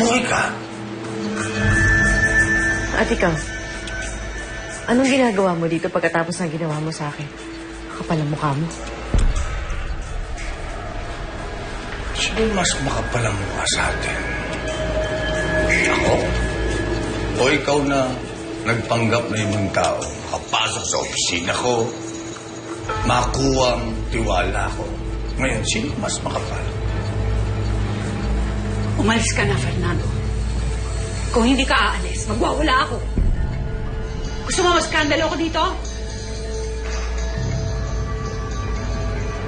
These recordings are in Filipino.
buhay ka. At ikaw, anong ginagawa mo dito pagkatapos ng ginawa mo sa akin? Kapal ang mukha mo. Sino mas makapal ang mukha sa atin? Ako? O ikaw na nagpanggap na ibang tao, makapasok sa opisina ko, makuha ang tiwala ko. Ngayon, sino mas makapal? Umalis ka na, Fernando. Kung hindi ka aalis, magwawala ako. Gusto mo maskandalo ako dito?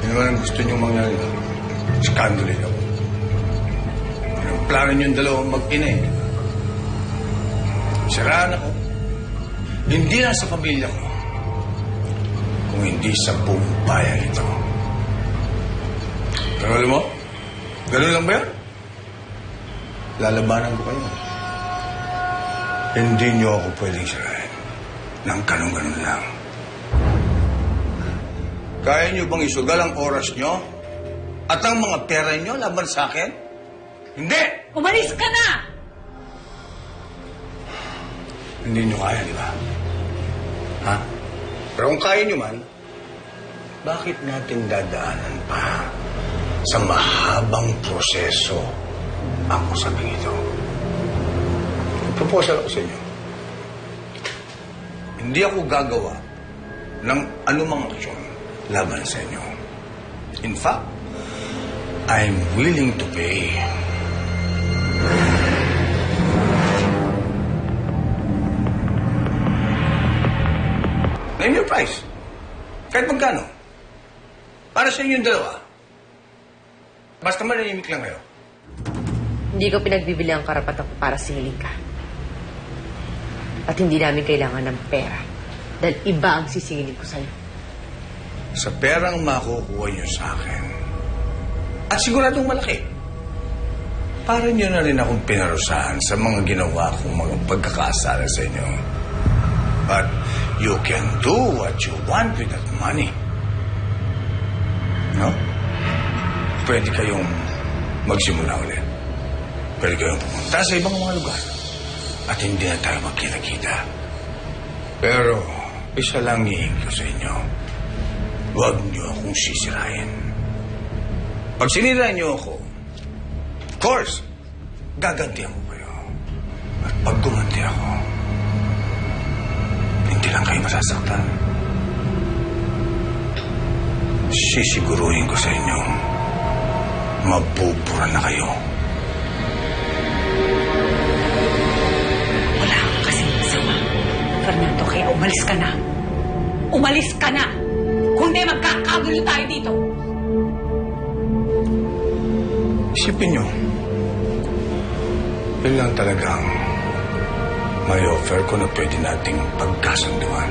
Ano ang gusto niyong mangyari? Skandalin ako. Anong plano niyong dalawang mag-ina eh? Siraan ako. Hindi lang sa pamilya ko. Kung hindi sa buong bayan ito. Pero alam mo, ganun lang ba yan? Lalabanan ko kayo. Hindi niyo ako pwedeng sirain. Nang ganun-ganun lang. Kaya niyo bang isugal ang oras niyo? At ang mga pera niyo laban sa akin? Hindi! Umalis ka na! Hindi niyo kaya, di ba? Ha? Pero kung kaya niyo man, bakit natin dadaanan pa sa mahabang proseso ang usaping ito? Proposal ako sa inyo. Hindi ako gagawa ng anumang aksyon laban sa inyo. In fact, I'm willing to pay. Name your price. Kahit magkano. Para sa inyong dalawa. Basta mananimik lang kayo. Hindi ko pinagbibili ang karapatan ko para singilin ka. At hindi namin kailangan ng pera. Dahil iba ang sisingilin ko sa'yo. Sa perang makukuha niyo sa akin. At siguradong malaki. Para niyo na rin akong pinarusahan sa mga ginawa kong mga pagkakasala sa inyo. But you can do what you want with that money. No? Pwede kayong magsimula ulit. Pwede kayong pumunta sa ibang mga lugar. At hindi na tayo magkita-kita. Pero, isa lang hihingi ko sa inyo. Huwag niyo akong sisirain. Pag sinira niyo ako, of course, gagantihan ko kayo. At pag gumanti ako, hindi lang kayo masasaktan. Sisiguruhin ko sa inyo, mabubura na kayo. Umalis ka na. Umalis ka na! Kung hindi, magkakagulo tayo dito. Isipin nyo, yun lang talagang may offer ko na pwede nating pagkasunduan.